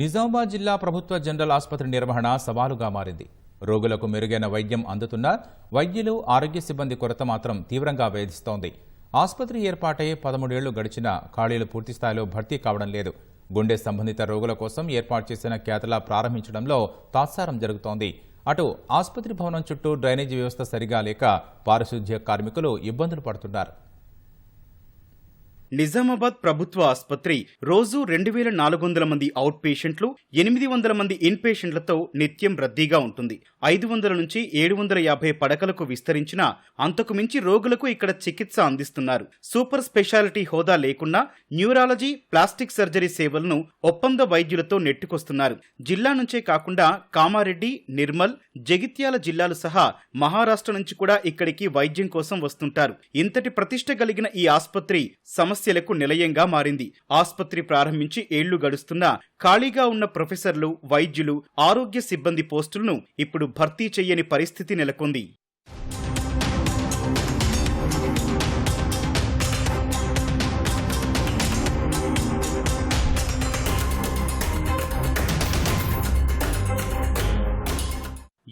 నిజామాబాద్ జిల్లా ప్రభుత్వ జనరల్ ఆసుపత్రి నిర్వహణ సవాలుగా మారింది. రోగులకు మెరుగైన వైద్యం అందుతున్నా వైద్యులు ఆరోగ్య సిబ్బంది కొరత మాత్రం తీవ్రంగా వేధిస్తోంది. ఆసుపత్రి ఏర్పాటై పదమూడేళ్ళు గడిచినా ఖాళీలు పూర్తిస్థాయిలో భర్తీ కావడం లేదు. గుండె సంబంధిత రోగుల కోసం ఏర్పాటు చేసిన కేతలా ప్రారంభించడంలో తాత్సారం జరుగుతోంది. అటు ఆసుపత్రి భవనం చుట్టూ డ్రైనేజీ వ్యవస్థ సరిగా లేక పారిశుధ్య కార్మికులు ఇబ్బందులు పడుతున్నారు. నిజామాబాద్ ప్రభుత్వ ఆసుపత్రి రోజు రెండు వేల నాలుగు వందల మంది అవుట్ పేషెంట్లు ఎనిమిది వందల మంది ఇన్ పేషెంట్లతో నిత్యం రద్దీగా ఉంటుంది. ఐదు వందల నుంచి ఏడు వందల యాభై పడకలకు విస్తరించిన అంతకు మించి రోగులకు ఇక్కడ చికిత్స అందిస్తున్నారు. సూపర్ స్పెషాలిటీ హోదా లేకున్నా న్యూరాలజీ ప్లాస్టిక్ సర్జరీ సేవలను ఒప్పంద వైద్యులతో నెట్టుకొస్తున్నారు. జిల్లా నుంచే కాకుండా కామారెడ్డి నిర్మల్ జగిత్యాల జిల్లాలు సహా మహారాష్ట్ర నుంచి కూడా ఇక్కడికి వైద్యం కోసం వస్తుంటారు. ఇంతటి ప్రతిష్ట కలిగిన ఈ ఆసుపత్రి సమస్యలకు నిలయంగా మారింది. ఆసుపత్రి ప్రారంభించి ఏళ్ళు గడుస్తున్నా ఖాళీగా ఉన్న ప్రొఫెసర్లు వైద్యులు ఆరోగ్య సిబ్బంది పోస్టులను ఇప్పుడు భర్తీ చెయ్యని పరిస్థితి నెలకొంది.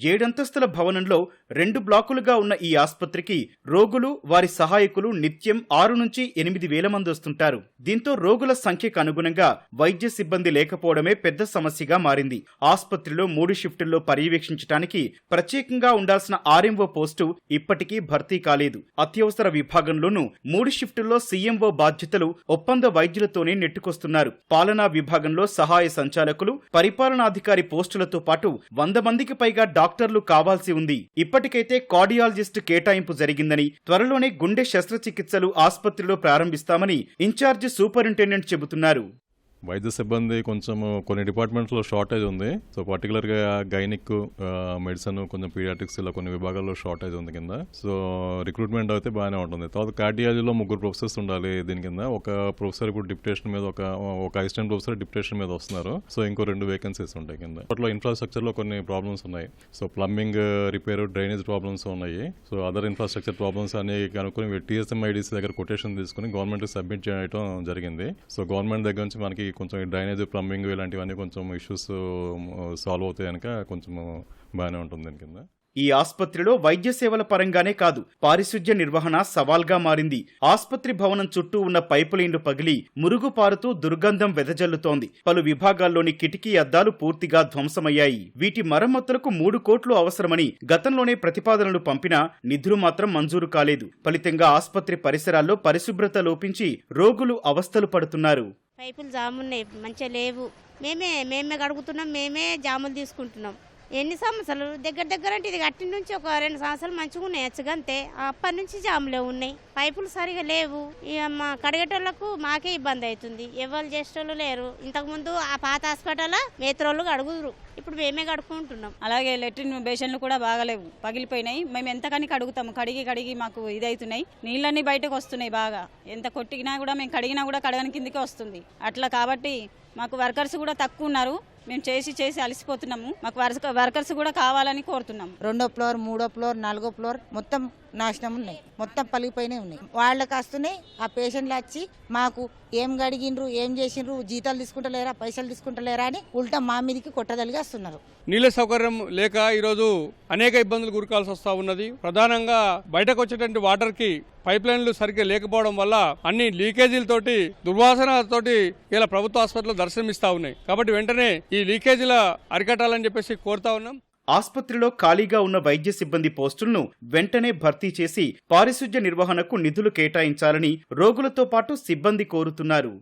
ఏడంతస్తుల భవనంలో రెండు బ్లాకులుగా ఉన్న ఈ ఆసుపత్రికి రోగులు వారి సహాయకులు నిత్యం ఆరు నుంచి ఎనిమిది వేల మంది వస్తుంటారు. దీంతో రోగుల సంఖ్యకు అనుగుణంగా వైద్య సిబ్బంది లేకపోవడమే పెద్ద సమస్యగా మారింది. ఆసుపత్రిలో మూడు షిఫ్టుల్లో పర్యవేక్షించడానికి ప్రత్యేకంగా ఉండాల్సిన ఆర్ఎంఓ పోస్టు ఇప్పటికీ భర్తీ కాలేదు. అత్యవసర విభాగంలోనూ మూడు షిఫ్టుల్లో సీఎంఓ బాధ్యతలు ఒప్పంద వైద్యులతోనే నెట్టుకొస్తున్నారు. పాలనా విభాగంలో సహాయ సంచాలకులు పరిపాలనాధికారి పోస్టులతో పాటు వంద మందికి పైగా డాక్టర్ డాక్టర్లు కావాల్సి ఉంది. ఇప్పటికైతే కార్డియాలజిస్ట్ కేటాయింపు జరిగిందని త్వరలోనే గుండె శస్త్రచికిత్సలు ఆసుపత్రిలో ప్రారంభిస్తామని ఇన్ఛార్జ్ సూపరింటెండెంట్ చెబుతున్నారు. వైద్య సిబ్బంది కొంచెము కొన్ని డిపార్ట్మెంట్స్లో షార్టేజ్ ఉంది. సో పర్టికులర్గా గైనిక్ మెడిసిన్ కొంచెం పీడియాటిక్స్ ఇలా కొన్ని విభాగాల్లో షార్టేజ్ ఉంది కింద. సో రిక్రూట్మెంట్ అయితే బాగానే ఉంటుంది. తర్వాత కార్డియాలజీలో ముగ్గురు ప్రొఫెసర్స్ ఉండాలి దీని కింద. ఒక ప్రొఫెసర్ ఇప్పుడు డిప్యుటేషన్ మీద ఒక ఒక అసిస్టెంట్ ప్రొఫెసర్ డిప్యుటేషన్ మీద వస్తున్నారు. సో ఇంకో రెండు వేకెన్సీస్ ఉంటాయి కింద. అప్పట్లో ఇన్ఫ్రాస్ట్రక్చర్లో కొన్ని ప్రాబ్లమ్స్ ఉన్నాయి. So plumbing repair drainage problems ఉన్నాయి. సో అదర్ ఇన్ఫ్రాస్ట్రక్చర్ ప్రాబ్లమ్స్ అనేవి కనుక్కొని టీఎస్ఎంఐడిసి దగ్గర కొటేషన్ తీసుకుని గవర్నమెంట్ సబ్మిట్ చేయడం జరిగింది. సో గవర్నమెంట్ దగ్గర నుంచి మనకి కొంచెం డ్రైనేజ్ ప్లంబింగ్ ఇలాంటివన్నీ కొంచెం ఇష్యూస్ సాల్వ్ అవుతాయి కనుక కొంచెం బాగానే ఉంటుంది దీని కింద. ఈ ఆసుపత్రిలో వైద్య సేవల పరంగానే కాదు పారిశుధ్య నిర్వహణ సవాల్గా మారింది. ఆసుపత్రి భవనం చుట్టూ ఉన్న పైపులైన్లు పగిలి మురుగు పారుతూ దుర్గంధం వెదజల్లుతోంది. పలు విభాగాల్లోని కిటికీ అద్దాలు పూర్తిగా ధ్వంసమయ్యాయి. వీటి మరమ్మతులకు మూడు కోట్లు అవసరమని గతంలోనే ప్రతిపాదనలు పంపినా నిధులు మాత్రం మంజూరు కాలేదు. ఫలితంగా ఆసుపత్రి పరిసరాల్లో పరిశుభ్రత లోపించి రోగులు అవస్థలు పడుతున్నారు. పైపులు జామున్నాయి మంచిగా లేవు. మేమే మేమే కడుగుతున్నాం మేమే జాములు తీసుకుంటున్నాం. ఎన్ని సంవత్సరాలు? దగ్గర దగ్గర అంటే ఇది కట్టిన నుంచి ఒక రెండు సంవత్సరాలు మంచిగా ఉన్నాయి అచ్చగంతే అప్పటి నుంచి జాములే ఉన్నాయి. పైపులు సరిగా లేవు. ఇక మా కడిగేటోళ్ళకు మాకే ఇబ్బంది అవుతుంది. ఎవరు చేసేటోళ్ళు లేరు. ఇంతకుముందు ఆ పాత హాస్పిటల్ మేత్రోళ్ళు కడుగుదురు. ఇప్పుడు మేమే కడుక్కుంటున్నాం. అలాగే లెట్రిన్ బేషన్లు కూడా బాగలేవు. పగిలిపోయినాయి. మేము ఎంతకని కడుగుతాము? కడిగి కడిగి మాకు ఇదవుతున్నాయి నీళ్ళన్నీ బయటకు వస్తున్నాయి బాగా. ఎంత కొట్టినా కూడా మేము కడిగినా కూడా కడగని కిందకే వస్తుంది. అట్లా కాబట్టి మాకు వర్కర్స్ కూడా తక్కువ ఉన్నారు. మేము చేసి చేసి అలసిపోతున్నాము. మాకు వర్క- వర్కర్స్ కూడా కావాలని కోరుతున్నాము. రెండో ఫ్లోర్ మూడో ఫ్లోర్ నాలుగో ఫ్లోర్ మొత్తం నాశనం ఉన్నాయి. మొత్తం పలిగిపోయినాయి ఉన్నాయి. వాళ్ళకి వస్తున్నాయి. ఆ పేషెంట్లు వచ్చి మాకు ఏం గడిగిండ్రు ఏం చేసిండ్రు జీతాలు తీసుకుంటలేరా పైసలు తీసుకుంటలేరా అని ఉల్టా మా మీదకి కొట్టదలిగి వస్తున్నారు నీళ్ళ సౌకర్యం లేక ఈరోజు అనేక ఇబ్బందులు గురికాల్సి వస్తూ ఉన్నది. ప్రధానంగా బయటకు వచ్చేటువంటి వాటర్కి పైప్ లైన్లు సరిగ్గా లేకపోవడం వల్ల అన్ని లీకేజీలతోటి దుర్వాసనతోటి ఇలా ప్రభుత్వ ఆసుపత్రులు దర్శనమిస్తా ఉన్నాయి. కాబట్టి వెంటనే ఈ లీకేజీల అరికట్టాలని చెప్పేసి కోరుతా ఉన్నాం. ఆసుపత్రిలో ఖాళీగా ఉన్న వైద్య సిబ్బంది పోస్టులను వెంటనే భర్తీ చేసి పారిశుధ్య నిర్వహణకు నిధులు కేటాయించాలని రోగులతో పాటు సిబ్బంది కోరుతున్నారు.